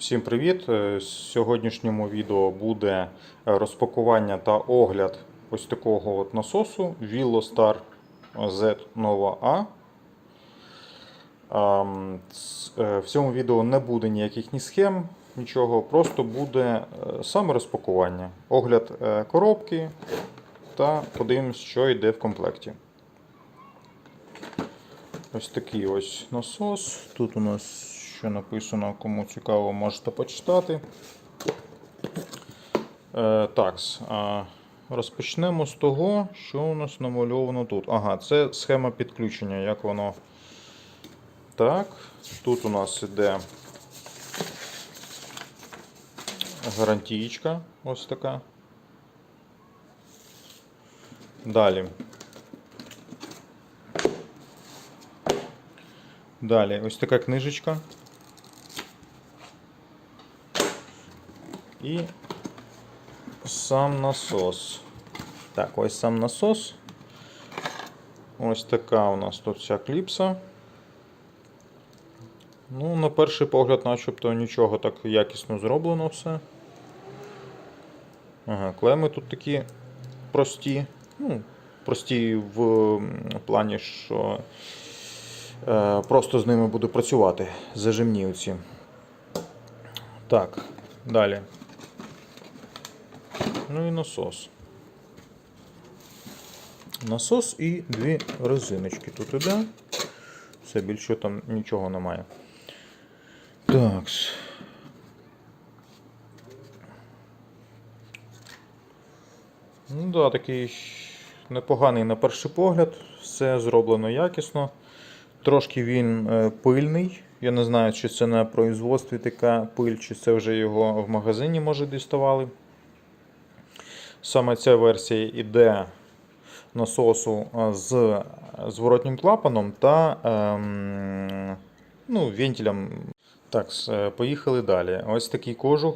Всім привіт! Е, В сьогоднішньому відео буде розпакування та огляд ось такого от насосу Villostar Z Nova A. Е, В цьому відео не буде ніяких ні схем, нічого, просто буде е, саме розпакування, огляд е, коробки та подивимось, що йде в комплекті. Ось такий ось насос. Тут у нас що написано, кому цікаво, можете почитати. Е, так, а, розпочнемо з того, що у нас намальовано тут. Ага, це схема підключення, як воно. Так, тут у нас іде гарантієчка, ось така. Далі. Далі ось така книжечка. І сам насос. Так, ось сам насос. Ось така у нас тут вся кліпса. Ну, на перший погляд, начебто нічого так якісно зроблено все. Ага, клеми тут такі прості. Ну, прості в плані, що Е, Просто з ними буду працювати. Зажимні оці. Так, далі. Ну і насос. Насос і дві резиночки тут іде. Все, більше там нічого немає. Так. Ну да, такий непоганий на перший погляд. Все зроблено якісно. Трошки він е, пильний. Я не знаю, чи це на производстві така пиль, чи це вже його в магазині може діставали. Саме ця версія іде насосу е, з зворотнім клапаном та ем, ну, вентилем. Так, е, поїхали далі. Ось такий кожух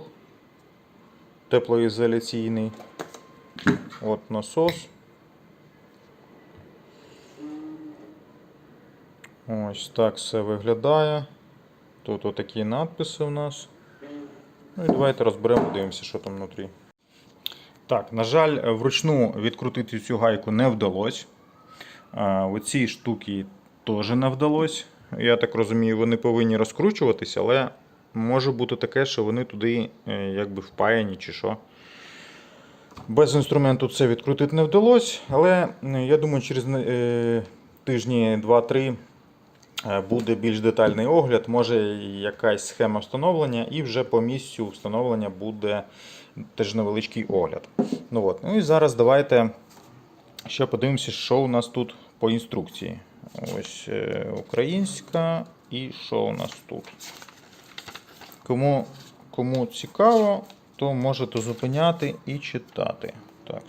теплоізоляційний. От насос. Ось так все виглядає. Тут отакі надписи у нас. Ну і давайте розберемо, подивимося, що там внутрі. Так, на жаль, вручну відкрутити цю гайку не вдалося. Оці штуки теж не вдалося. Я так розумію, вони повинні розкручуватися, але може бути таке, що вони туди е, якби впаяні чи що. Без інструменту це відкрутити не вдалося, але е, я думаю, через е, тижні 2-3 Е, буде більш детальний огляд, може якась схема встановлення, і вже по місцю встановлення буде теж невеличкий огляд. Ну, от. ну і зараз давайте ще подивимося, що у нас тут по інструкції. Ось е, українська і що у нас тут. Кому, кому цікаво, то можете зупиняти і читати. Так.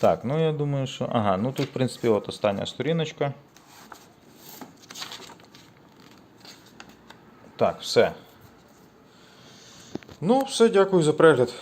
Так, ну я думаю, що. Ага, ну тут, в принципі, от остання сторіночка. Так, все. Ну, все, дякую за перегляд.